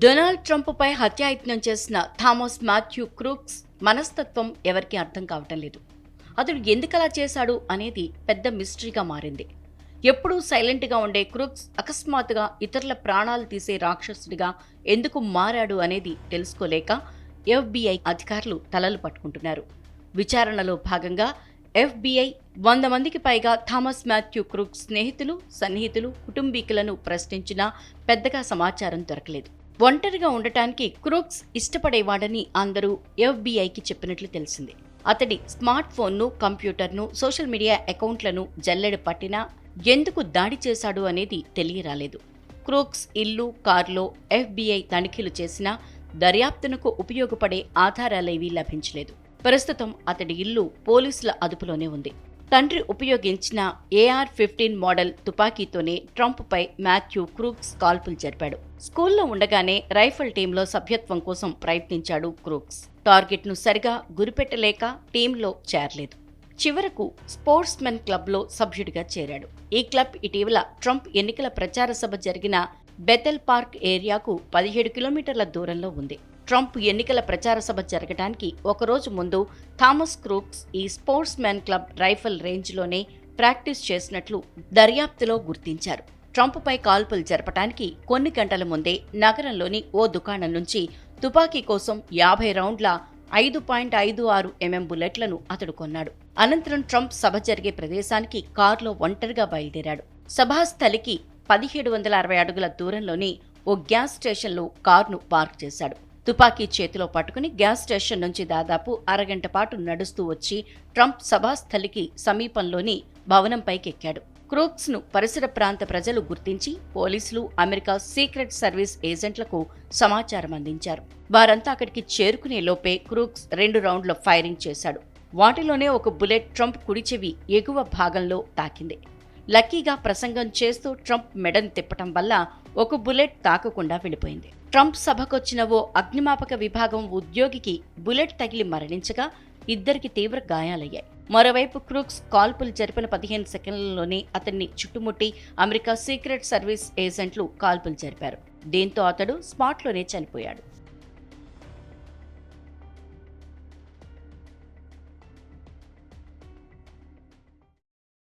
Donald ట్రంప్పై హత్యాయత్నం చేసిన Thomas Matthew Crooks మనస్తత్వం ఎవరికీ అర్థం కావటం లేదు. అతడు ఎందుకలా చేశాడు అనేది పెద్ద మిస్టరీగా మారింది. ఎప్పుడూ సైలెంట్గా ఉండే క్రూక్స్ అకస్మాత్తుగా ఇతరుల ప్రాణాలు తీసే రాక్షసుడిగా ఎందుకు మారాడు అనేది తెలుసుకోలేక ఎఫ్బిఐ అధికారులు తలలు పట్టుకుంటున్నారు. విచారణలో భాగంగా ఎఫ్బిఐ వంద మందికి పైగా థామస్ మాథ్యూ క్రూక్ స్నేహితులు సన్నిహితులు కుటుంబీకులను ప్రశ్నించినా పెద్దగా సమాచారం దొరకలేదు. ఒంటరిగా ఉండటానికి క్రూక్స్ ఇష్టపడేవాడని అందరూ ఎఫ్బిఐకి చెప్పినట్లు తెలిసింది. అతడి స్మార్ట్ ఫోన్ను కంప్యూటర్ను సోషల్ మీడియా అకౌంట్లను జల్లెడ పట్టినా ఎందుకు దాడి చేశాడు అనేది తెలియరాలేదు. క్రూక్స్ ఇల్లు కారులో ఎఫ్బిఐ తనిఖీలు చేసినా దర్యాప్తునకు ఉపయోగపడే ఆధారాలేవీ లభించలేదు. ప్రస్తుతం అతడి ఇల్లు పోలీసుల అదుపులోనే ఉంది. తండ్రి ఉపయోగించిన ఏఆర్ ఫిఫ్టీన్ మోడల్ తుపాకీతోనే ట్రంప్పై మాథ్యూ క్రూక్స్ కాల్పులు జరిపాడు. స్కూల్లో ఉండగానే రైఫల్ టీంలో సభ్యత్వం కోసం ప్రయత్నించాడు క్రూక్స్. టార్గెట్ను సరిగా గురిపెట్టలేక టీంలో చేరలేదు. చివరకు స్పోర్ట్స్ మెన్ క్లబ్లో సభ్యుడిగా చేరాడు. ఈ క్లబ్ ఇటీవల ట్రంప్ ఎన్నికల ప్రచార సభ జరిగిన బెతెల్ పార్క్ ఏరియాకు పదిహేడు కిలోమీటర్ల దూరంలో ఉంది. ట్రంప్ ఎన్నికల ప్రచార సభ జరగడానికి ఒకరోజు ముందు థామస్ క్రూక్స్ ఈ స్పోర్ట్స్ మ్యాన్ క్లబ్ రైఫల్ రేంజ్లోనే ప్రాక్టీస్ చేసినట్లు దర్యాప్తులో గుర్తించారు. ట్రంప్పై కాల్పులు జరపడానికి కొన్ని గంటల ముందే నగరంలోని ఓ దుకాణం నుంచి తుపాకీ కోసం యాభై రౌండ్ల ఐదు పాయింట్ ఐదు ఆరు ఎంఎం బుల్లెట్లను అతడు కొన్నాడు. అనంతరం ట్రంప్ సభ జరిగే ప్రదేశానికి కారులో ఒంటరిగా బయలుదేరాడు. సభాస్థలికి పదిహేడు వందల అరవై అడుగుల దూరంలోని ఓ గ్యాస్ స్టేషన్లో కారును పార్క్ చేశాడు. తుపాకీ చేతిలో పట్టుకుని గ్యాస్ స్టేషన్ నుంచి దాదాపు అరగంట పాటు నడుస్తూ వచ్చి ట్రంప్ సభాస్థలికి సమీపంలోని భవనంపైకెక్కాడు క్రూక్స్ను పరిసర ప్రాంత ప్రజలు గుర్తించి పోలీసులు అమెరికా సీక్రెట్ సర్వీస్ ఏజెంట్లకు సమాచారం అందించారు. వారంతా అక్కడికి చేరుకునే లోపే క్రూక్స్ రెండు రౌండ్ల ఫైరింగ్ చేశాడు. వాటిలోనే ఒక బుల్లెట్ ట్రంప్ కుడి చెవి ఎగువ భాగంలో తాకింది. లక్కీగా ప్రసంగం చేస్తూ ట్రంప్ మెడను తిప్పటం వల్ల ఒక బుల్లెట్ తాకకుండా వెళ్ళిపోయింది. ట్రంప్ సభకొచ్చిన ఓ అగ్నిమాపక విభాగం ఉద్యోగికి బుల్లెట్ తగిలి మరణించగా ఇద్దరికి తీవ్ర గాయాలయ్యాయి. మరోవైపు క్రూక్స్ కాల్పులు జరిపిన పదిహేను సెకండ్లలోనే అతన్ని చుట్టుముట్టి అమెరికా సీక్రెట్ సర్వీస్ ఏజెంట్లు కాల్పులు జరిపారు. దీంతో అతడు స్పాట్లోనే చనిపోయాడు.